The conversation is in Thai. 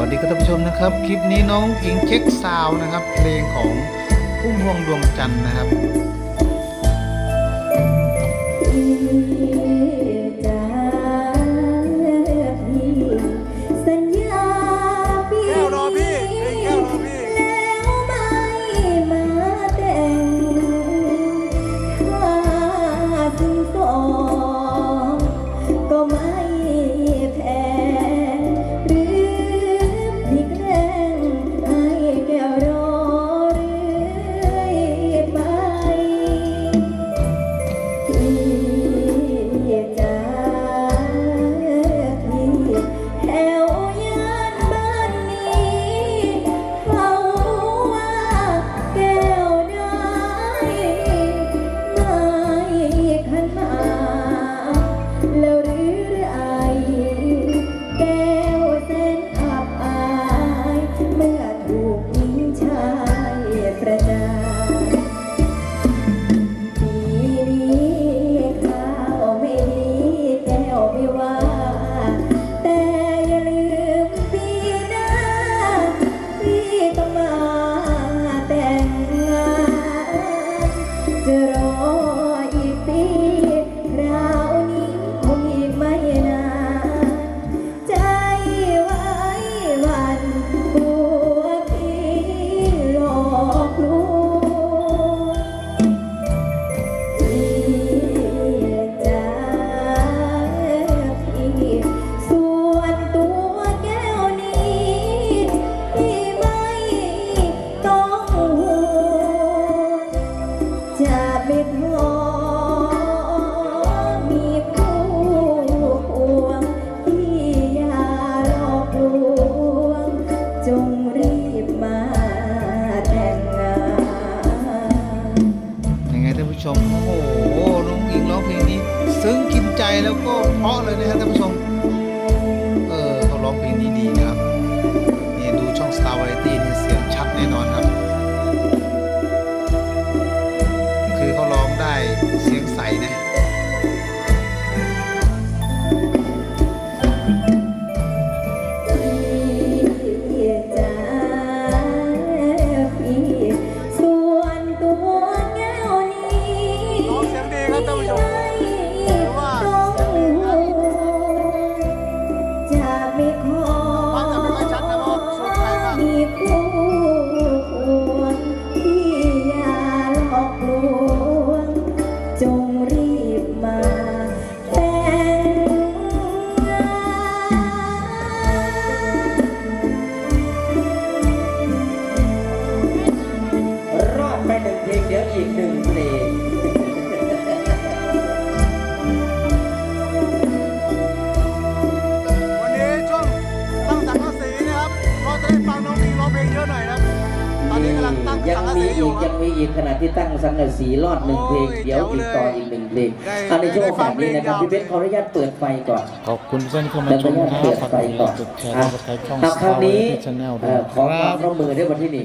วัสดีครับท่านผู้ชมนะครับ คลิปนี้น้องอิงเช็คซาวนะครับ เพลงของพุ่มพวงดวงจันทร์นะครับ ชมโอ้โหน้องหญิงร้องเพลงนี้ ซึ้งกินใจแล้วก็เพราะเลยนะครับท่านผู้ชม รีบมา ยังมีอีกยังมีอีกขณะที่ตั้งสังกะสีรอดหนึ่งเพลง เดี๋ยวอีกต่ออีกหนึ่งเพลงอันในช่วงแบบนี้นะครับพี่เบนขออนุญาตเปิดไฟก่อนขอบคุณเพื่อนคนมาชมนะครับฝากกดไลค์กดแชร์กดไลค์ช่องสตาร์เวอร์ชาแนลด้ขอความร่วมมือด้วยวันที่นี้